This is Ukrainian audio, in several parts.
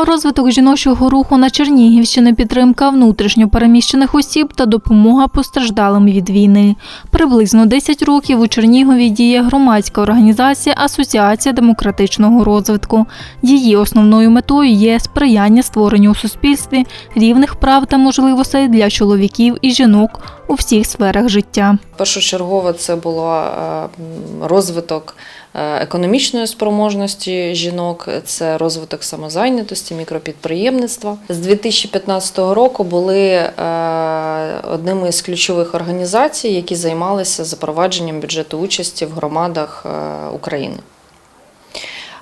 Розвиток жіночого руху на Чернігівщині, підтримка внутрішньо переміщених осіб та допомога постраждалим від війни. Приблизно 10 років у Чернігові діє громадська організація Асоціація демократичного розвитку. Її основною метою є сприяння створенню у суспільстві рівних прав та можливостей для чоловіків і жінок у всіх сферах життя. Першочергово це було е, розвиток е, економічної спроможності жінок, це розвиток самозайнятості, мікропідприємництва. З 2015 року були е, одними з ключових організацій, які займалися запровадженням бюджету участі в громадах е, України.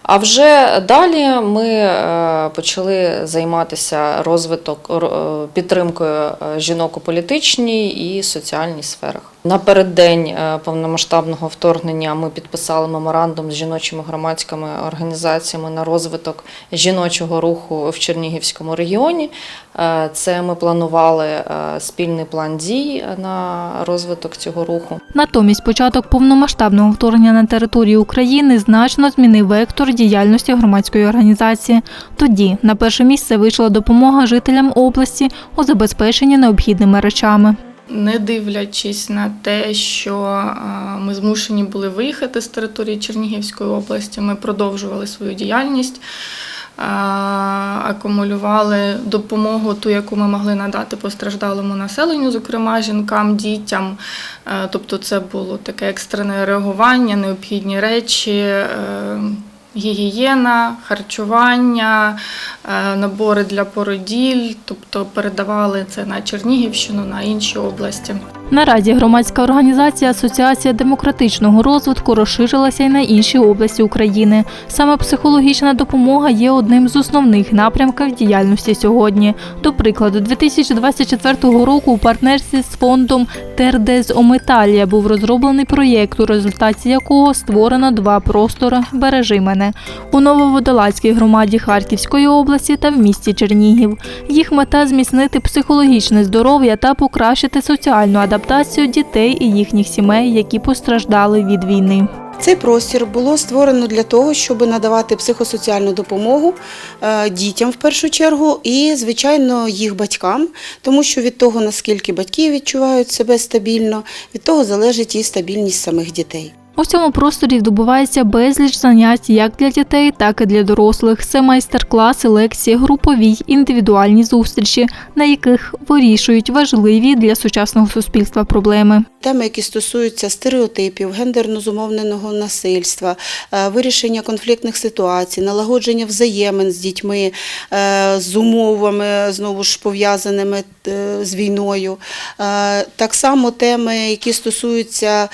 А вже далі ми е, почали займатися розвиток підтримкою жінок у політичній і соціальній сферах. Напереддень е, повномасштабного вторгнення ми підписали меморандум з жіночими громадськими організаціями на розвиток жіночого руху в Чернігівському регіоні. Е, Це ми планували е, спільний план дій на розвиток цього руху. Натомість початок повномасштабного вторгнення на територію України значно змінив вектор діяльності громадської організації. Тоді на перше місце вийшла допомога жителям області у забезпеченні необхідними речами. Не дивлячись на те, що ми змушені були виїхати з території Чернігівської області, ми продовжували свою діяльність, акумулювали допомогу, ту, яку ми могли надати постраждалому населенню, зокрема жінкам, дітям. Е, Тобто, це було таке екстрене реагування, необхідні речі. Гігієна, харчування, е, набори для породіль, тобто передавали це на Чернігівщину, на інші області. Наразі громадська організація Асоціація демократичного розвитку розширилася й на інші області України. Саме психологічна допомога є одним з основних напрямків діяльності сьогодні. До прикладу, 2024 року у партнерстві з фондом Тердез Ометалія був розроблений проєкт, у результаті якого створено два простори Бережи мене у Нововодолазькій громаді Харківської області та в місті Чернігів. Їх мета зміцнити психологічне здоров'я та покращити соціальну адаптацію дітей і їхніх сімей, які постраждали від війни. Цей простір було створено для того, щоб надавати психосоціальну допомогу е, дітям в першу чергу і, звичайно, їх батькам, тому що від того, наскільки батьки відчувають себе стабільно, від того залежить і стабільність самих дітей. У цьому просторі відбувається безліч занять як для дітей, так і для дорослих. Це майстер-класи, лекції, групові, й індивідуальні зустрічі, на яких вирішують важливі для сучасного суспільства проблеми. Теми, які стосуються стереотипів, гендерно зумовненого насильства, е, вирішення конфліктних ситуацій, налагодження взаємин з дітьми, е, з умовами знову ж пов'язаними е, з війною. Так само теми, які стосуються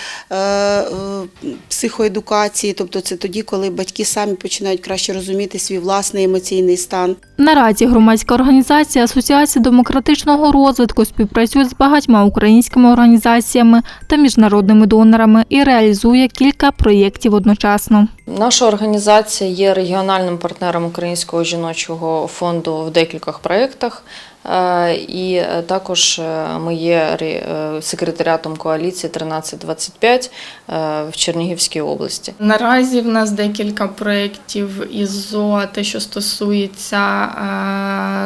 психоедукації, тобто це тоді, коли батьки самі починають краще розуміти свій власний емоційний стан. Наразі громадська організація Асоціація демократичного розвитку співпрацює з багатьма українськими організаціями та міжнародними донорами і реалізує кілька проєктів одночасно. Наша організація є регіональним партнером Українського жіночого фонду в декількох проєктах. Е, І е, також е, ми є ре- секретаріатом коаліції 1325 е, в Чернігівській області. Наразі в нас декілька проєктів із ЗОА, те, що стосується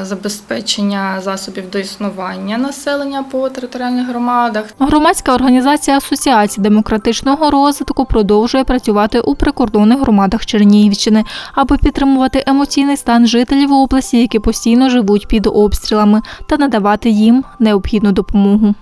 забезпечення засобів до існування населення по територіальних громадах. Громадська організація Асоціації демократичного розвитку продовжує працювати у прикордонних громадах Чернігівщини, аби підтримувати емоційний стан жителів області, які постійно живуть під обстрілами, та надавати їм необхідну допомогу.